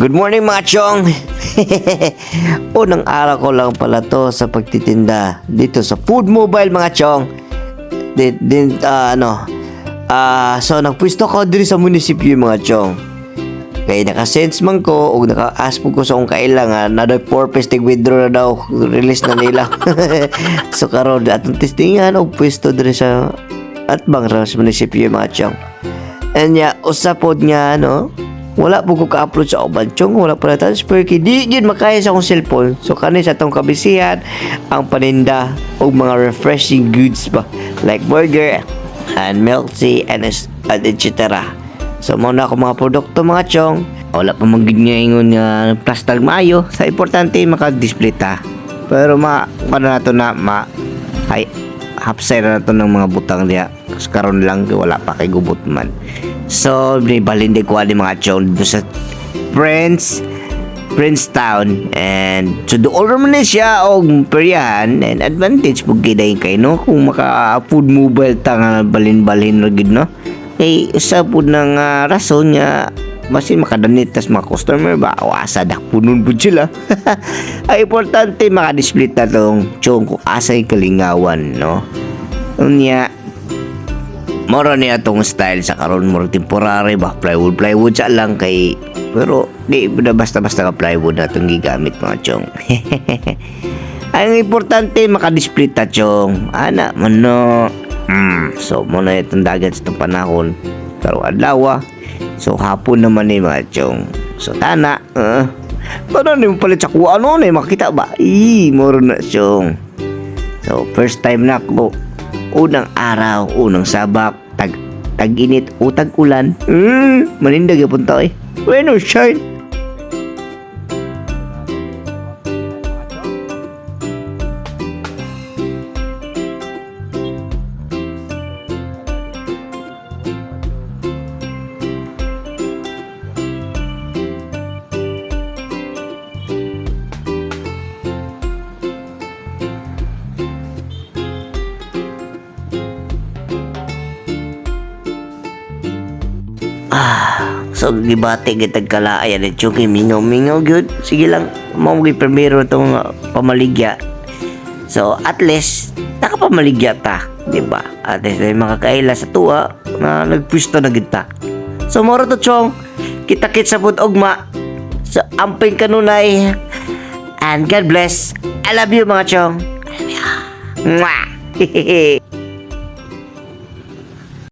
Good morning mga chong! Unang araw ko lang pala to sa pagtitinda dito sa Food Mobile mga chong. Din, din ah, ano, ah, so nagpwisto ko diri sa munisipyo mga chong. Kaya nakasense man ko o naka-ask ko sa kung kailangan na daw purpose tig withdraw na daw release na nila. so karon atong testingan og pwesto diri sa at bang sa munisipyo mga chong. And ya, usapod nga, no? Wala po ko ka-upload sa uban chong, wala pa transfer kay di yun makaya sa akong cellphone. So kani sa tong kabisihan ang paninda o mga refreshing goods ba like burger and milk tea and, and etc. So mo na ako mga produkto mga chong. Wala pa man gid nga ingon nga plastic maayo. Sa importante maka-display ta. Pero ma ano na to na ma ay hapsay na to ng mga butang. Kasi karon lang wala pa kay gubot man. So, balin di ko ani mga dito sa Friends Princetown and so do all man siya og peryahan and advantage pug kiday kay no? Kung maka food mobile ta nga balin-balin ra gid no? Kay usa pud nang ah, rason nga basin makadanit tas mga customer ba asa dak punon pud sila. Ay importante maka-display ta tong chong kung asay kalingawan no? Unya Moro niya tong style sa karon mo temporary ba plywood plywood sa lang kay pero di na basta-basta ka plywood na itong gigamit mga chong. Ang importante maka-display ta chong. Ana man no. Mm, so mo na itong dagat sa itong panahon. Pero adlaw ah. So hapon naman ni mga chong. So tana. Uh, Paano ni palit sa kuha ano na makita ba? Ii, moro na chong. So first time na ako unang araw, unang sabak, tag tag-init o tag-ulan. Hmm, manindag yapon to eh. Bueno, shine. Ah, so gibati gitag kalaayan at yung mingaw mingaw good. Sige lang, mo primero tong uh, pamaligya. So at least nakapamaligya ta, di ba? At least may makakaila sa tuwa na nagpwisto na kita. So moro to chong, kita-kit sa pud ugma. So amping kanunay. And God bless. I love you mga chong. I love you. Mwah!